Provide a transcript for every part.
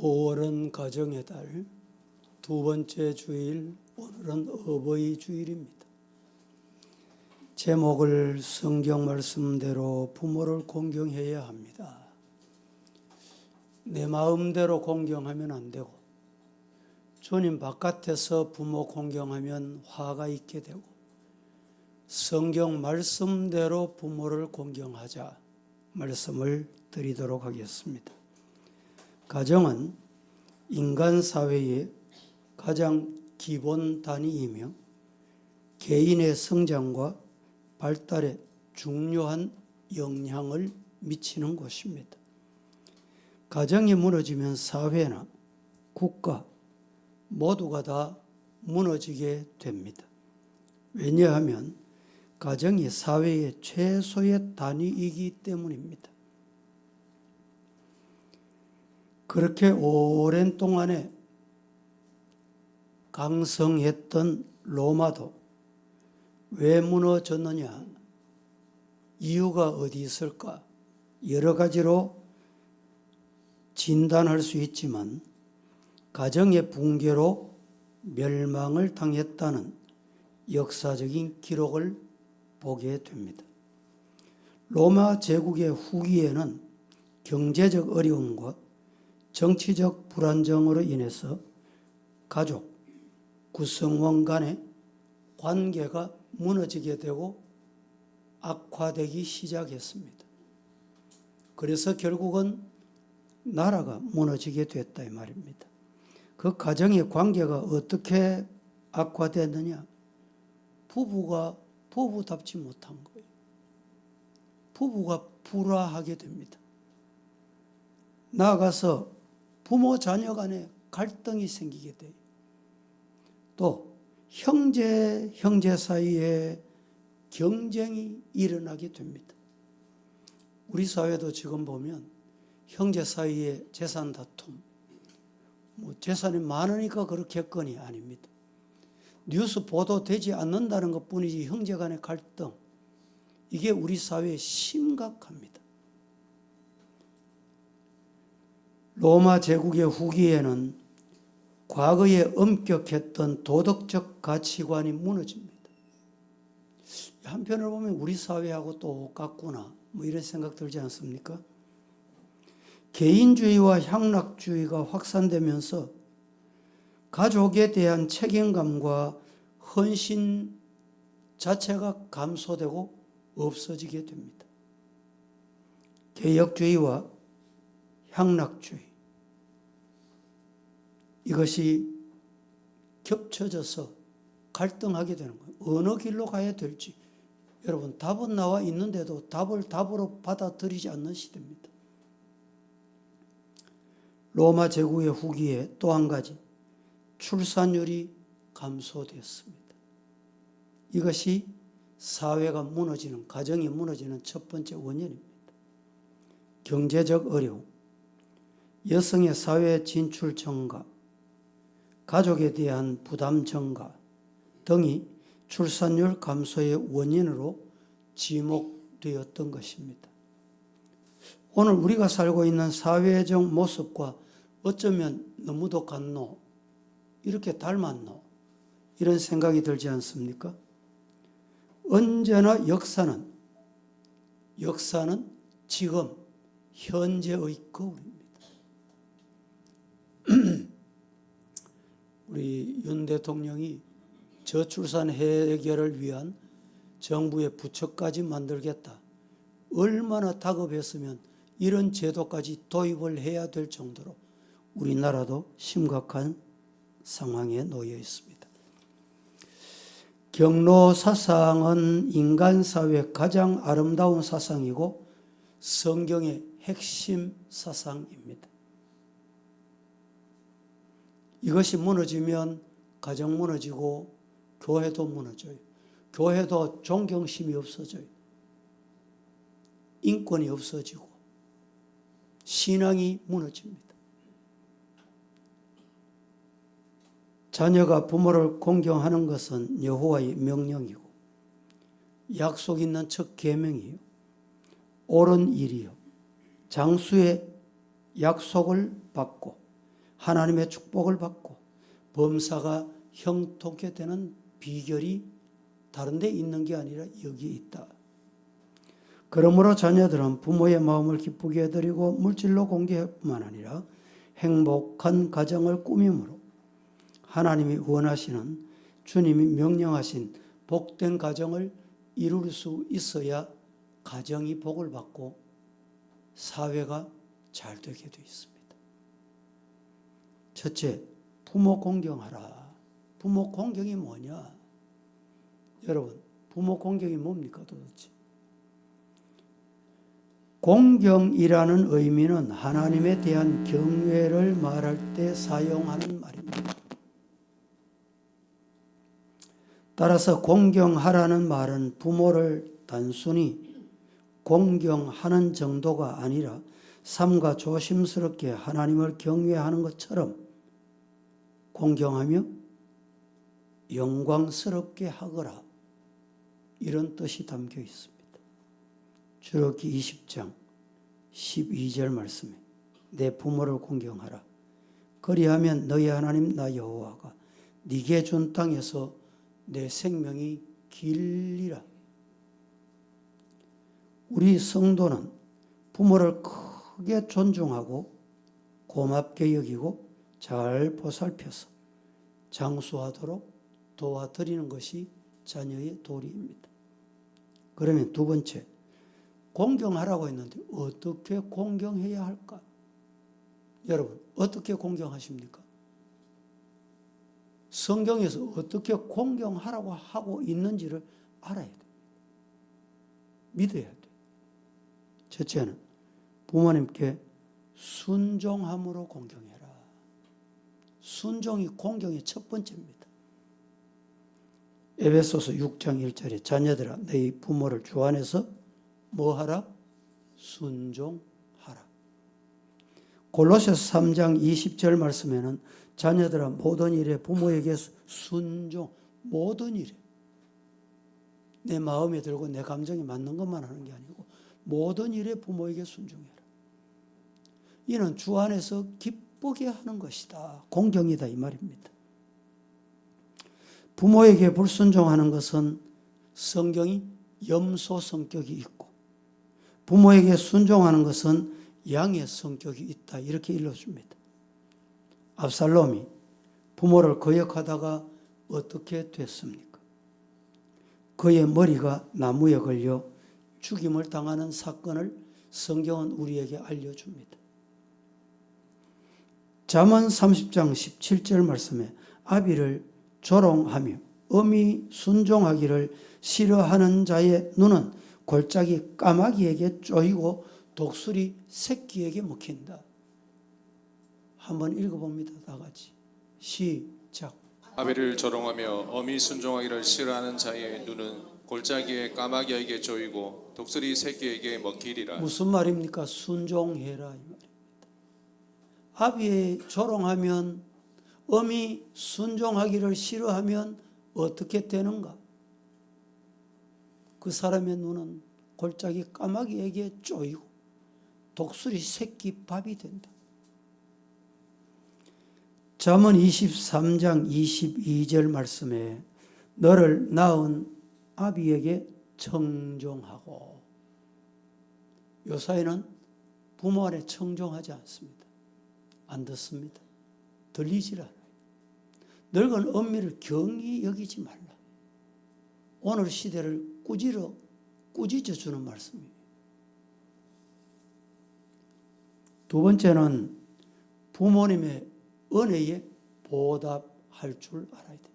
5월은 가정의 달, 두 번째 주일, 오늘은 어버이 주일입니다. 제목을 성경 말씀대로 부모를 공경해야 합니다. 내 마음대로 공경하면 안 되고, 주님 바깥에서 부모 공경하면 화가 있게 되고, 성경 말씀대로 부모를 공경하자 말씀을 드리도록 하겠습니다. 가정은 인간 사회의 가장 기본 단위이며 개인의 성장과 발달에 중요한 영향을 미치는 곳입니다. 가정이 무너지면 사회나 국가 모두가 다 무너지게 됩니다. 왜냐하면 가정이 사회의 최소의 단위이기 때문입니다. 그렇게 오랜 동안에 강성했던 로마도 왜 무너졌느냐? 이유가 어디 있을까? 여러 가지로 진단할 수 있지만 가정의 붕괴로 멸망을 당했다는 역사적인 기록을 보게 됩니다. 로마 제국의 후기에는 경제적 어려움과 정치적 불안정으로 인해서 가족, 구성원 간의 관계가 무너지게 되고 악화되기 시작했습니다. 그래서 결국은 나라가 무너지게 됐다 이 말입니다. 그 가정의 관계가 어떻게 악화됐느냐? 부부가 부부답지 못한 거예요. 부부가 불화하게 됩니다. 나아가서 부모 자녀 간에 갈등이 생기게 돼요. 또 형제 형제 사이에 경쟁이 일어나게 됩니다. 우리 사회도 지금 보면 형제 사이에 재산 다툼, 뭐 재산이 많으니까 그렇겠거니 아닙니다. 뉴스 보도되지 않는다는 것 뿐이지 형제 간의 갈등, 이게 우리 사회에 심각합니다. 로마 제국의 후기에는 과거에 엄격했던 도덕적 가치관이 무너집니다. 한편으로 보면 우리 사회하고 똑같구나, 뭐 이런 생각 들지 않습니까? 개인주의와 향락주의가 확산되면서 가족에 대한 책임감과 헌신 자체가 감소되고 없어지게 됩니다. 개혁주의와 향락주의 이것이 겹쳐져서 갈등하게 되는 거예요. 어느 길로 가야 될지 여러분 답은 나와 있는데도 답을 답으로 받아들이지 않는 시대입니다. 로마 제국의 후기에 또 한 가지 출산율이 감소되었습니다. 이것이 사회가 무너지는 가정이 무너지는 첫 번째 원인입니다. 경제적 어려움, 여성의 사회 진출 증가, 가족에 대한 부담 증가 등이 출산율 감소의 원인으로 지목되었던 것입니다. 오늘 우리가 살고 있는 사회적 모습과 어쩌면 너무도 같노, 이렇게 닮았노, 이런 생각이 들지 않습니까? 언제나 역사는, 역사는 지금, 현재의 거울입니다. 우리 윤 대통령이 저출산 해결을 위한 정부의 부처까지 만들겠다. 얼마나 다급했으면 이런 제도까지 도입을 해야 될 정도로 우리나라도 심각한 상황에 놓여 있습니다. 경로 사상은 인간 사회 가장 아름다운 사상이고 성경의 핵심 사상입니다. 이것이 무너지면 가정 무너지고 교회도 무너져요. 교회도 존경심이 없어져요. 인권이 없어지고 신앙이 무너집니다. 자녀가 부모를 공경하는 것은 여호와의 명령이고 약속 있는 첫 계명이요 옳은 일이요 장수의 약속을 받고 하나님의 축복을 받고 범사가 형통케 되는 비결이 다른 데 있는 게 아니라 여기에 있다. 그러므로 자녀들은 부모의 마음을 기쁘게 해드리고 물질로 공개뿐만 아니라 행복한 가정을 꾸미므로 하나님이 원하시는 주님이 명령하신 복된 가정을 이룰 수 있어야 가정이 복을 받고 사회가 잘 되게 되어 있습니다. 첫째, 부모 공경하라. 부모 공경이 뭐냐? 여러분, 부모 공경이 뭡니까 도대체? 공경이라는 의미는 하나님에 대한 경외를 말할 때 사용하는 말입니다. 따라서 공경하라는 말은 부모를 단순히 공경하는 정도가 아니라 삶과 조심스럽게 하나님을 경외하는 것처럼 공경하며 영광스럽게 하거라. 이런 뜻이 담겨 있습니다. 주력기 20장 12절 말씀에 내 부모를 공경하라. 그리하면 너희 하나님 나 여호와가 네게 준 땅에서 내 생명이 길리라. 우리 성도는 부모를 크게 존중하고 고맙게 여기고 잘 보살펴서 장수하도록 도와드리는 것이 자녀의 도리입니다. 그러면 두 번째, 공경하라고 했는데 어떻게 공경해야 할까? 여러분, 어떻게 공경하십니까? 성경에서 어떻게 공경하라고 하고 있는지를 알아야 돼. 믿어야 돼. 첫째는 부모님께 순종함으로 공경해라. 순종이 공경의 첫 번째입니다. 에베소서 6장 1절에 자녀들아 너희 부모를 주 안에서 뭐하라? 순종하라. 골로새서 3장 20절 말씀에는 자녀들아 모든 일에 부모에게 순종 모든 일에 내 마음에 들고 내 감정에 맞는 것만 하는 게 아니고 모든 일에 부모에게 순종해라. 이는 주 안에서 기 쁘게 하는 것이다. 공경이다 이 말입니다. 부모에게 불순종하는 것은 성경이 염소 성격이 있고 부모에게 순종하는 것은 양의 성격이 있다. 이렇게 일러줍니다. 압살롬이 부모를 거역하다가 어떻게 됐습니까? 그의 머리가 나무에 걸려 죽임을 당하는 사건을 성경은 우리에게 알려줍니다. 잠언 30장 17절 말씀에 아비를 조롱하며 엄히 순종하기를 싫어하는 자의 눈은 골짜기 까마귀에게 쪼이고 독수리 새끼에게 먹힌다. 한번 읽어봅니다. 다 같이. 시작. 아비를 조롱하며 어미 순종하기를 싫어하는 자의 눈은 골짜기에 까마귀에게 조이고 독수리 새끼에게 먹히리라. 무슨 말입니까? 순종해라. 아비의 조롱하면 엄이 순종하기를 싫어하면 어떻게 되는가? 그 사람의 눈은 골짜기 까마귀에게 쪼이고 독수리 새끼 밥이 된다. 잠언 23장 22절 말씀에 너를 낳은 아비에게 청종하고 요사이는 부모 안에 청종하지 않습니다. 안 듣습니다. 들리질 않아요. 늙은 엄미를 경히 여기지 말라. 오늘 시대를 꾸지러 꾸짖어 주는 말씀이에요. 두 번째는 부모님의 은혜에 보답할 줄 알아야 됩니다.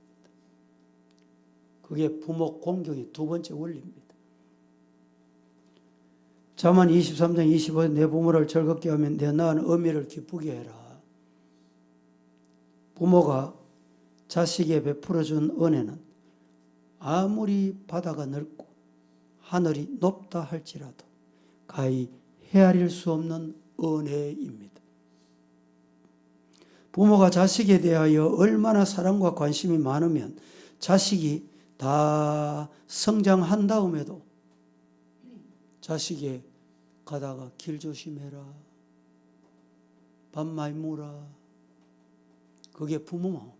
그게 부모 공경의 두 번째 원리입니다. 자만 23장 25절 내 부모를 즐겁게 하면 내 낳은 어미를 기쁘게 해라. 부모가 자식에 베풀어준 은혜는 아무리 바다가 넓고 하늘이 높다 할지라도 가히 헤아릴 수 없는 은혜입니다. 부모가 자식에 대하여 얼마나 사랑과 관심이 많으면 자식이 다 성장한 다음에도 자식이 가다가 길 조심해라. 밥 많이 먹어라. 그게 부모 마음.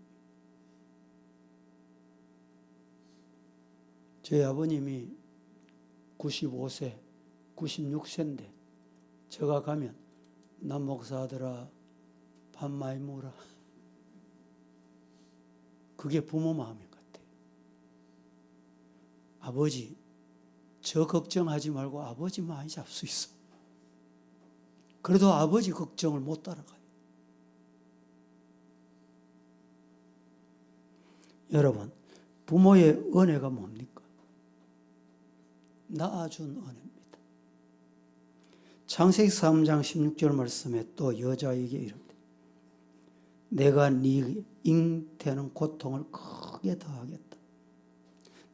저희 아버님이 95세, 96세인데 제가 가면 남 목사들아 밥 많이 먹어라. 그게 부모 마음인 것 같아요. 아버지, 저 걱정하지 말고 아버지 많이 잡수 있어. 그래도 아버지 걱정을 못 따라가요. 여러분, 부모의 은혜가 뭡니까? 낳아준 은혜입니다. 창세기 3장 16절 말씀에 또 여자에게 이르되 내가 네 잉태는 고통을 크게 더하겠다.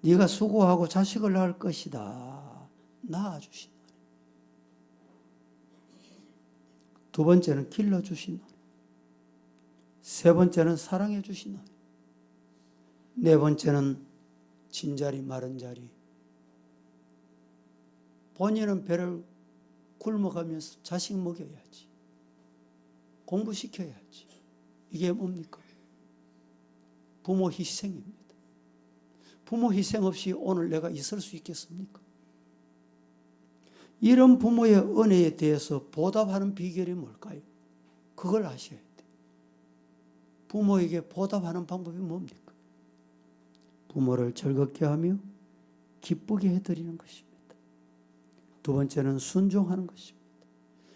네가 수고하고 자식을 낳을 것이다. 낳아주신. 두 번째는 길러주신. 세 번째는 사랑해 주신 은혜. 네 번째는 진자리 마른 자리. 본인은 배를 굶어가면서 자식 먹여야지. 공부시켜야지. 이게 뭡니까? 부모 희생입니다. 부모 희생 없이 오늘 내가 있을 수 있겠습니까? 이런 부모의 은혜에 대해서 보답하는 비결이 뭘까요? 그걸 아셔야 돼. 부모에게 보답하는 방법이 뭡니까? 부모를 즐겁게 하며 기쁘게 해드리는 것입니다. 두 번째는 순종하는 것입니다.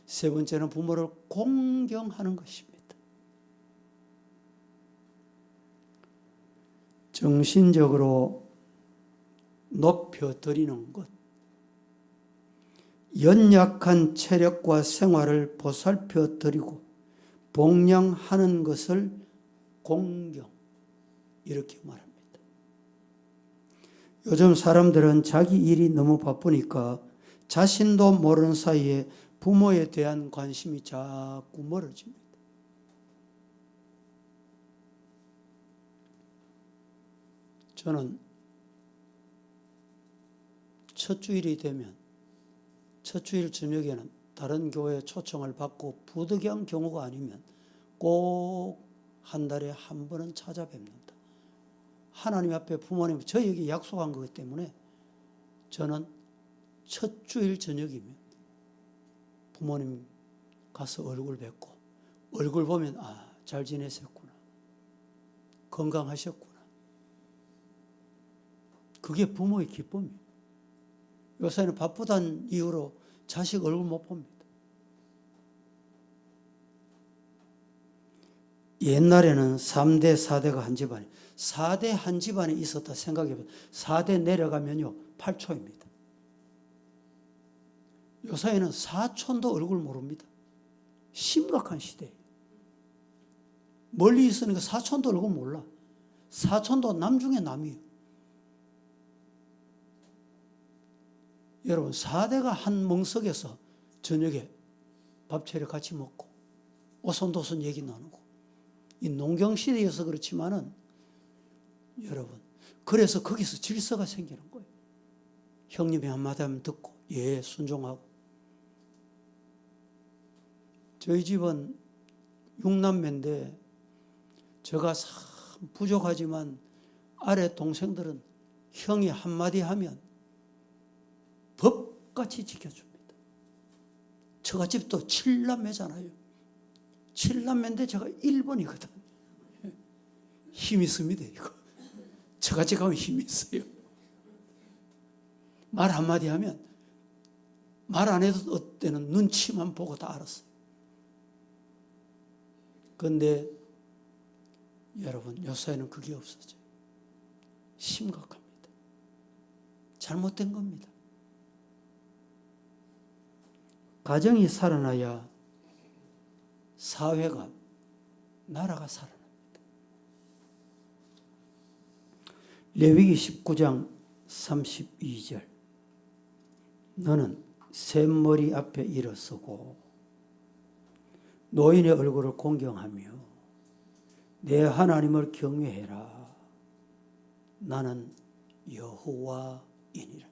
세 번째는 부모를 공경하는 것입니다. 정신적으로 높여드리는 것. 연약한 체력과 생활을 보살펴 드리고 복양하는 것을 공경 이렇게 말합니다. 요즘 사람들은 자기 일이 너무 바쁘니까 자신도 모르는 사이에 부모에 대한 관심이 자꾸 멀어집니다. 저는 첫 주일이 되면 첫 주일 저녁에는 다른 교회 초청을 받고 부득이한 경우가 아니면 꼭 한 달에 한 번은 찾아뵙는다. 하나님 앞에 부모님 저에게 약속한 것 때문에 저는 첫 주일 저녁이면 부모님 가서 얼굴 뵙고 얼굴 보면 아 잘 지내셨구나 건강하셨구나 그게 부모의 기쁨이에요. 요새는 바쁘다는 이유로 자식 얼굴 못 봅니다. 옛날에는 3대, 4대가 한 집안이 4대 한 집안에 있었다 생각해 보세요. 4대 내려가면요 8초입니다. 요사이는 사촌도 얼굴 모릅니다. 심각한 시대. 멀리 있으니까 사촌도 얼굴 몰라. 사촌도 남 중에 남이에요. 여러분, 4대가 한 멍석에서 저녁에 밥 차려 같이 먹고 오손도손 얘기 나누고 이 농경 시대여서 그렇지만은 여러분, 그래서 거기서 질서가 생기는 거예요. 형님이 한마디 하면 듣고 예, 순종하고 저희 집은 육남매인데 제가 참 부족하지만 아래 동생들은 형이 한마디 하면 법같이 지켜줍니다. 저가 집도 칠남매잖아요. 칠남매인데 제가 1번이거든. 힘 있습니다, 이거. 저같이 가면 힘이 있어요. 말 한마디 하면 말 안 해도 어때는 눈치만 보고 다 알았어요. 그런데 여러분 요새는 그게 없어져요. 심각합니다. 잘못된 겁니다. 가정이 살아나야 사회가 나라가 살아납니다. 레위기 19장 32절 너는 샘머리 앞에 일어서고 노인의 얼굴을 공경하며 내 하나님을 경외해라. 나는 여호와이니라.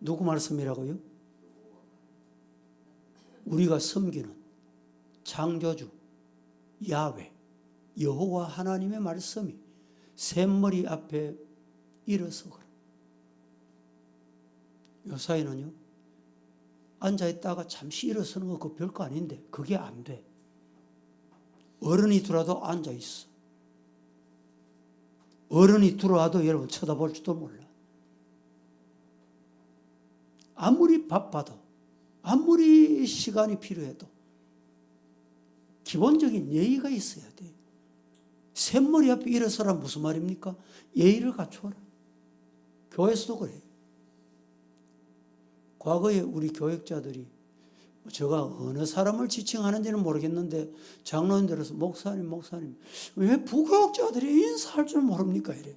누구 말씀이라고요? 우리가 섬기는 창조주 야외 여호와 하나님의 말씀이 샘머리 앞에 일어서 그래. 요사이는요 앉아 있다가 잠시 일어서는 거 그거 별거 아닌데 그게 안 돼. 어른이 들어와도 앉아 있어. 어른이 들어와도 여러분 쳐다볼지도 몰라. 아무리 바빠도 아무리 시간이 필요해도 기본적인 예의가 있어야 돼. 샘머리 앞에 일어서라 무슨 말입니까? 예의를 갖추어라. 교회에서도 그래. 과거에 우리 교육자들이 제가 어느 사람을 지칭하는지는 모르겠는데 장로님들에서 목사님 목사님 왜 부교육자들이 인사할 줄 모릅니까 이래.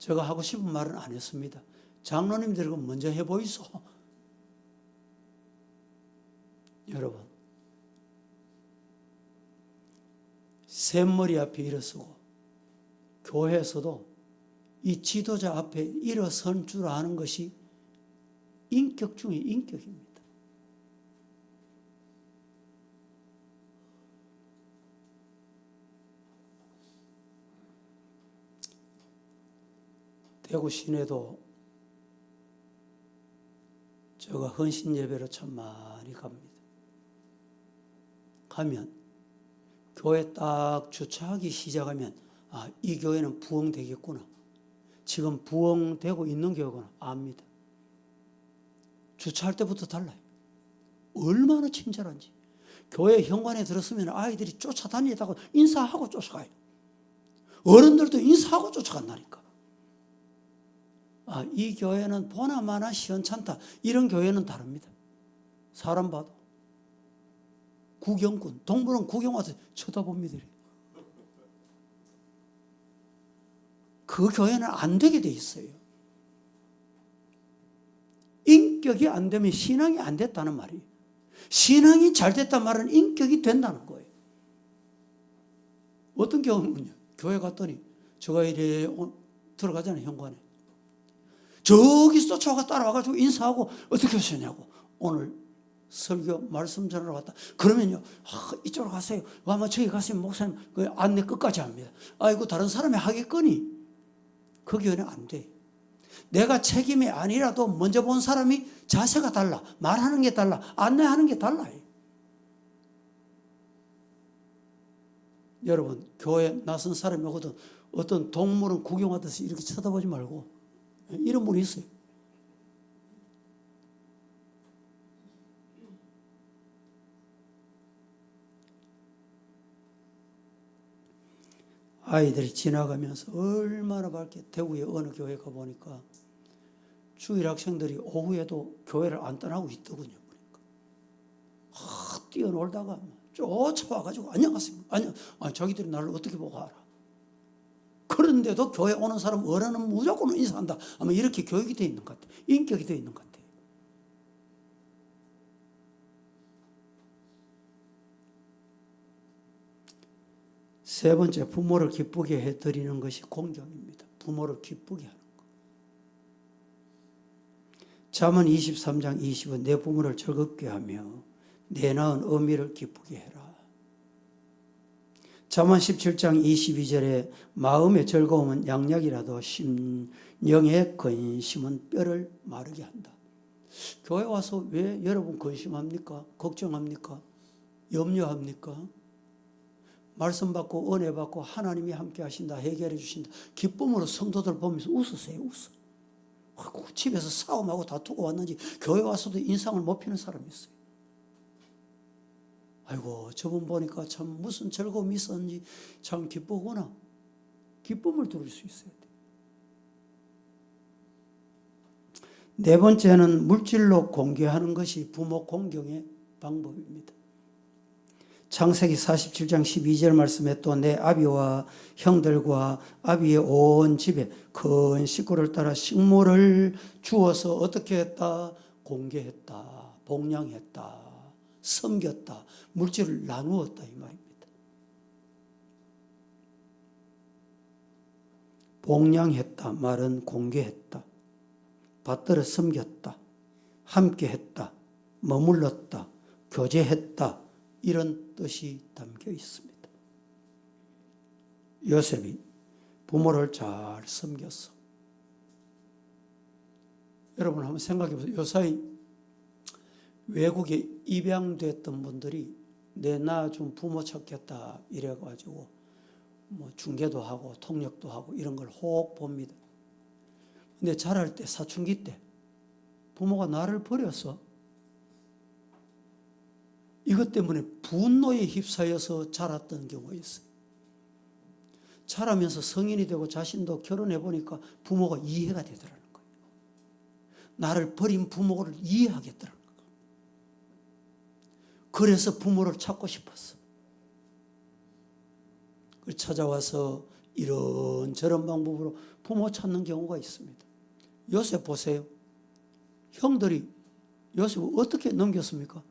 제가 하고 싶은 말은 안 했습니다. 장로님들이 그 먼저 해보이소. 여러분, 샘머리 앞에 일어서고 교회에서도 이 지도자 앞에 일어선 줄 아는 것이 인격 중의 인격입니다. 대구 시내도 제가 헌신 예배로 참 많이 갑니다. 가면 교회 딱 주차하기 시작하면 아, 이 교회는 부흥되겠구나. 지금 부흥되고 있는 교회구나. 압니다. 주차할 때부터 달라요. 얼마나 친절한지. 교회 현관에 들었으면 아이들이 쫓아다니다가 인사하고 쫓아가요. 어른들도 인사하고 쫓아간다니까. 아, 이 교회는 보나마나 시원찮다. 이런 교회는 다릅니다. 사람 봐도. 구경꾼, 동물원 구경 와서 쳐다봅니다. 그 교회는 안 되게 돼 있어요. 인격이 안 되면 신앙이 안 됐다는 말이에요. 신앙이 잘 됐단 말은 인격이 된다는 거예요. 어떤 경우는요. 교회 갔더니 저가 이래 들어가잖아요, 현관에. 저기 쫓아가 따라와가지고 인사하고 어떻게 하셨냐고. 오늘 설교 말씀 전하러 왔다. 그러면요, 아, 이쪽으로 가세요. 아마 저기 가시면 목사님 그 안내 끝까지 합니다. 아이고 다른 사람이 하겠거니 그 교회는 안 돼. 내가 책임이 아니라도 먼저 본 사람이 자세가 달라, 말하는 게 달라, 안내하는 게 달라요. 여러분 교회 나선 사람이 오거든 어떤 동물은 구경하듯이 이렇게 쳐다보지 말고 이런 분이 있어요. 아이들이 지나가면서 얼마나 밝게 대구의 어느 교회 가 보니까 주일 학생들이 오후에도 교회를 안 떠나고 있더군요. 보니까 아, 뛰어놀다가 쫓아와가지고 안녕하세요. 안녕. 아, 자기들이 나를 어떻게 보고 알아? 그런데도 교회 오는 사람 어른은 무조건 인사한다. 아마 이렇게 교육이 되어 있는 것 같아. 인격이 되어 있는 것 같아. 세 번째 부모를 기쁘게 해 드리는 것이 공경입니다. 부모를 기쁘게 하는 것. 잠언 23장 20은 내 부모를 즐겁게 하며 내 낳은 어미를 기쁘게 해라. 잠언 17장 22절에 마음의 즐거움은 양약이라도 심령의 근심은 뼈를 마르게 한다. 교회 와서 왜 여러분 근심합니까? 걱정합니까? 염려합니까? 말씀 받고 은혜 받고 하나님이 함께 하신다 해결해 주신다 기쁨으로 성도들 보면서 웃으세요 웃어 아이고, 집에서 싸움하고 다투고 왔는지 교회 와서도 인상을 못 피는 사람이 있어요 아이고 저분 보니까 참 무슨 즐거움이 있었는지 참 기쁘구나 기쁨을 누릴 수 있어야 돼. 네 번째는 물질로 공개하는 것이 부모 공경의 방법입니다. 창세기 47장 12절 말씀에 또 내 아비와 형들과 아비의 온 집에 큰 식구를 따라 식물을 주어서 어떻게 했다? 공개했다. 봉양했다. 섬겼다. 물질을 나누었다 이 말입니다. 봉양했다 말은 공개했다. 받들어 섬겼다. 함께 했다. 머물렀다. 교제했다. 이런 뜻이 담겨 있습니다. 요셉이 부모를 잘 섬겼어. 여러분 한번 생각해 보세요. 요사이 외국에 입양됐던 분들이 내 나 좀 부모 찾겠다 이래가지고 뭐 중계도 하고 통역도 하고 이런 걸 혹 봅니다. 근데 자랄 때 사춘기 때 부모가 나를 버렸어. 이것 때문에 분노에 휩싸여서 자랐던 경우가 있어요. 자라면서 성인이 되고 자신도 결혼해 보니까 부모가 이해가 되더라는 거예요. 나를 버린 부모를 이해하겠더라는 거예요. 그래서 부모를 찾고 싶었어. 그 찾아와서 이런 저런 방법으로 부모 찾는 경우가 있습니다. 요셉 보세요. 형들이 요셉을 어떻게 넘겼습니까?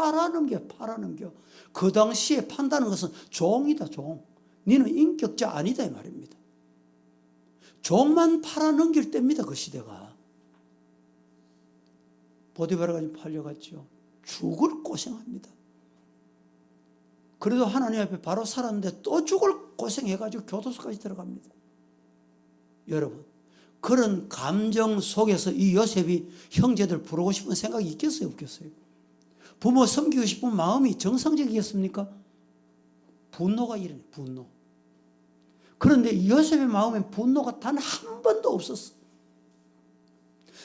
팔아넘겨, 팔아넘겨. 그 당시에 판다는 것은 종이다, 종. 니는 인격자 아니다, 이 말입니다. 종만 팔아넘길 때입니다, 그 시대가. 보디바라가 팔려갔죠. 죽을 고생합니다. 그래도 하나님 앞에 바로 살았는데 또 죽을 고생해가지고 교도소까지 들어갑니다. 여러분, 그런 감정 속에서 이 요셉이 형제들 부르고 싶은 생각이 있겠어요, 없겠어요? 부모 섬기고 싶은 마음이 정상적이겠습니까? 분노가 일어나, 분노. 그런데 이 요셉의 마음엔 분노가 단 한 번도 없었어.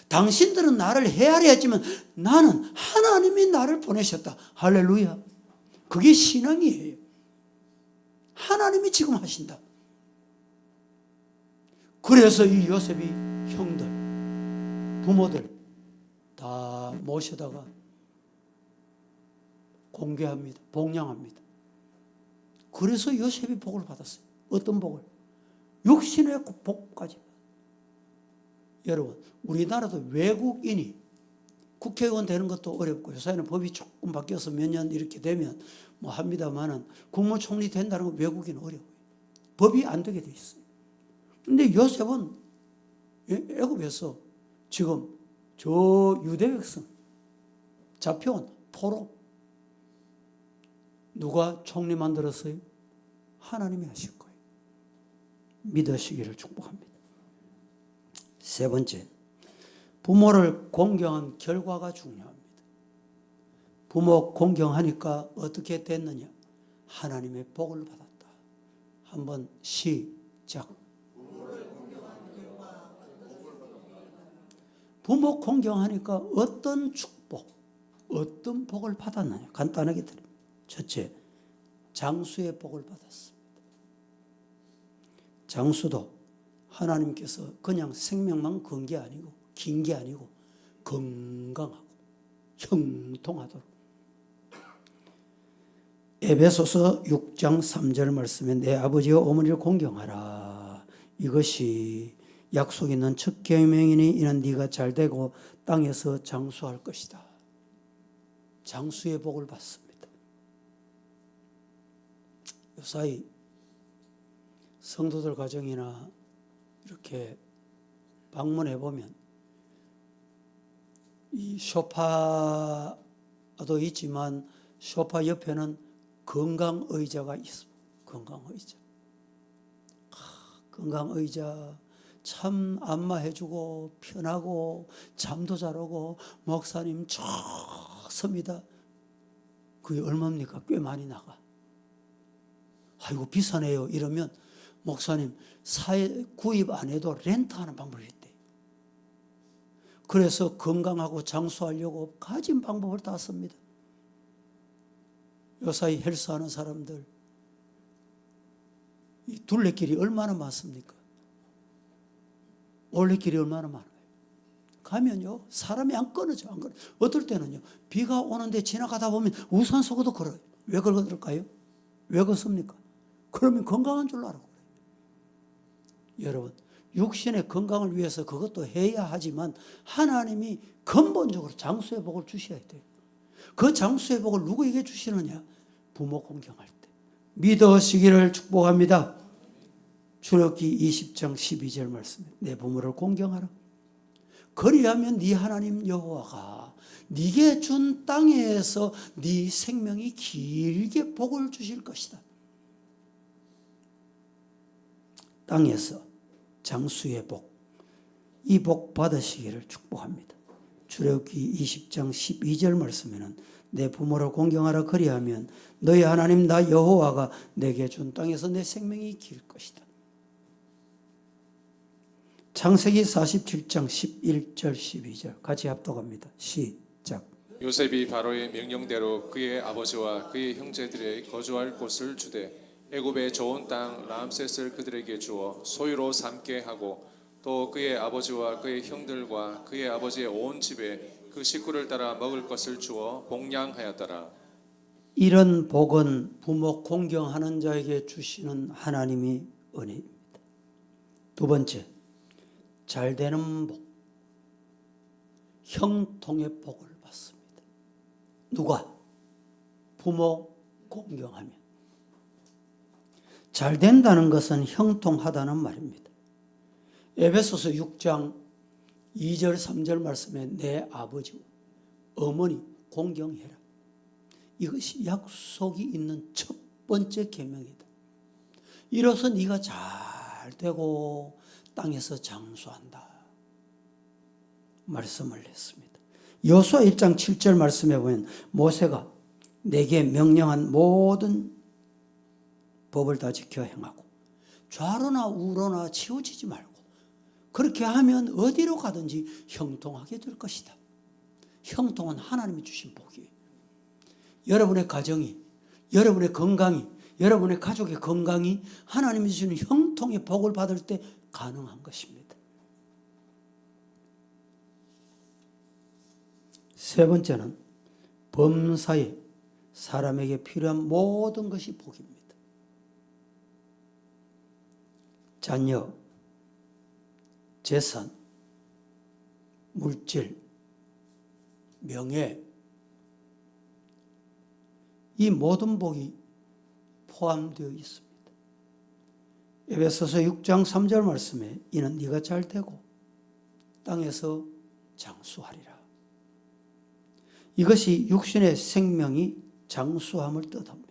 당신들은 나를 헤아려 했지만 나는 하나님이 나를 보내셨다. 할렐루야. 그게 신앙이에요. 하나님이 지금 하신다. 그래서 이 요셉이 형들, 부모들 다 모셔다가 공개합니다. 복양합니다. 그래서 요셉이 복을 받았어요. 어떤 복을? 육신의 복까지. 여러분, 우리나라도 외국인이 국회의원 되는 것도 어렵고 요새는 법이 조금 바뀌어서 몇 년 이렇게 되면 뭐 합니다만은 국무총리 된다는 건 외국인 어려워요. 법이 안 되게 돼 있어요. 근데 요셉은 예, 애굽에서 지금 저 유대 백성 잡혀온 포로 누가 총리 만들었어요? 하나님이 하실 거예요. 믿으시기를 축복합니다. 세 번째, 부모를 공경한 결과가 중요합니다. 부모 공경하니까 어떻게 됐느냐? 하나님의 복을 받았다. 한번 시작. 부모 공경하니까 어떤 축복, 어떤 복을 받았느냐? 간단하게 드립니다. 첫째, 장수의 복을 받았습니다. 장수도 하나님께서 그냥 생명만 건 게 아니고 긴 게 아니고 건강하고 형통하도록 에베소서 6장 3절 말씀에 내 아버지와 어머니를 공경하라 이것이 약속 있는 첫 계명이니 이는 네가 잘 되고 땅에서 장수할 것이다. 장수의 복을 받습니다. 요사이 성도들 가정이나 이렇게 방문해 보면 이 소파도 있지만 소파 옆에는 건강 의자가 있습니다. 건강 의자. 건강 의자 참 안마해주고 편하고 잠도 잘 오고 목사님 좋습니다. 그게 얼마입니까? 꽤 많이 나가. 아이고 비싸네요. 이러면 목사님 사회 구입 안 해도 렌트하는 방법이 있대. 그래서 건강하고 장수하려고 가진 방법을 다 씁니다. 요사이 헬스하는 사람들 이 둘레길이 얼마나 많습니까? 올레길이 얼마나 많아요. 가면요 사람이 안 끊어져 안 끊어. 어떨 때는요 비가 오는데 지나가다 보면 우산 속에도 걸어요. 왜 걸을까요? 왜 걷습니까? 그러면 건강한 줄 그래요. 여러분 육신의 건강을 위해서 그것도 해야 하지만 하나님이 근본적으로 장수의 복을 주셔야 돼요. 그 장수의 복을 누구에게 주시느냐? 부모 공경할 때. 믿으시기를 축복합니다. 출애굽기 20장 12절 말씀에 내 부모를 공경하라. 그리하면 네 하나님 여호와가 네게 준 땅에서 네 생명이 길게 복을 주실 것이다. 땅에서 장수의 복, 이 복 받으시기를 축복합니다. 출애굽기 20장 12절 말씀에는 내 부모를 공경하라 그리하면 너희 하나님 나 여호와가 내게 준 땅에서 내 생명이 길 것이다. 창세기 47장 11절 12절 같이 합독합니다. 시작. 요셉이 바로의 명령대로 그의 아버지와 그의 형제들의 거주할 곳을 주되 애굽의 좋은 땅 람셋을 그들에게 주어 소유로 삼게 하고 또 그의 아버지와 그의 형들과 그의 아버지의 온 집에 그 식구를 따라 먹을 것을 주어 복량하였더라. 이런 복은 부모 공경하는 자에게 주시는 하나님이 은혜입니다. 두 번째, 잘 되는 복, 형통의 복을 받습니다. 누가? 부모 공경하면. 잘 된다는 것은 형통하다는 말입니다. 에베소서 6장 2절 3절 말씀에 내 아버지 어머니 공경해라. 이것이 약속이 있는 첫 번째 계명이다. 이로써 네가 잘 되고 땅에서 장수한다. 말씀을 했습니다. 여수아 1장 7절 말씀에 보면 모세가 내게 명령한 모든 법을 다 지켜 행하고 좌로나 우로나 치우치지 말고 그렇게 하면 어디로 가든지 형통하게 될 것이다. 형통은 하나님이 주신 복이에요. 여러분의 가정이, 여러분의 건강이, 여러분의 가족의 건강이 하나님이 주시는 형통의 복을 받을 때 가능한 것입니다. 세 번째는 범사에 사람에게 필요한 모든 것이 복입니다. 자녀, 재산, 물질, 명예, 이 모든 복이 포함되어 있습니다. 에베소서 6장 3절 말씀에 이는 네가 잘 되고 땅에서 장수하리라. 이것이 육신의 생명이 장수함을 뜻합니다.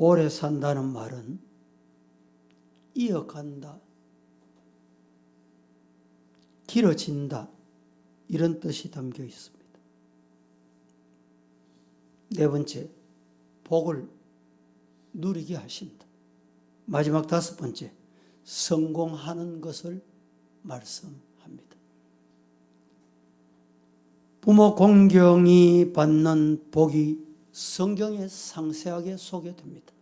오래 산다는 말은 이어간다, 길어진다, 이런 뜻이 담겨 있습니다. 네 번째, 복을 누리게 하신다. 마지막 다섯 번째, 성공하는 것을 말씀합니다. 부모 공경이 받는 복이 성경에 상세하게 소개됩니다.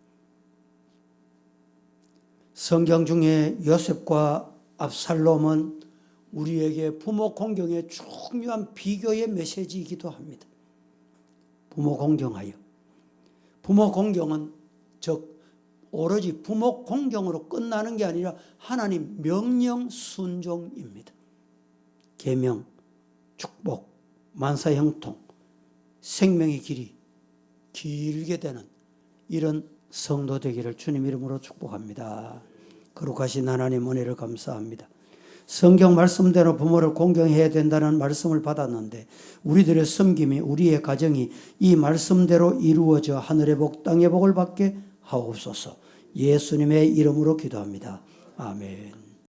성경 중에 요셉과 압살롬은 우리에게 부모 공경의 중요한 비교의 메시지이기도 합니다. 부모 공경하여. 부모 공경은 즉 오로지 부모 공경으로 끝나는 게 아니라 하나님 명령 순종입니다. 계명, 축복, 만사 형통, 생명의 길이 길게 되는 이런 성도 되기를 주님 이름으로 축복합니다. 거룩하신 하나님 은혜를 감사합니다. 성경 말씀대로 부모를 공경해야 된다는 말씀을 받았는데 우리들의 섬김이 우리의 가정이 이 말씀대로 이루어져 하늘의 복 땅의 복을 받게 하옵소서. 예수님의 이름으로 기도합니다. 아멘.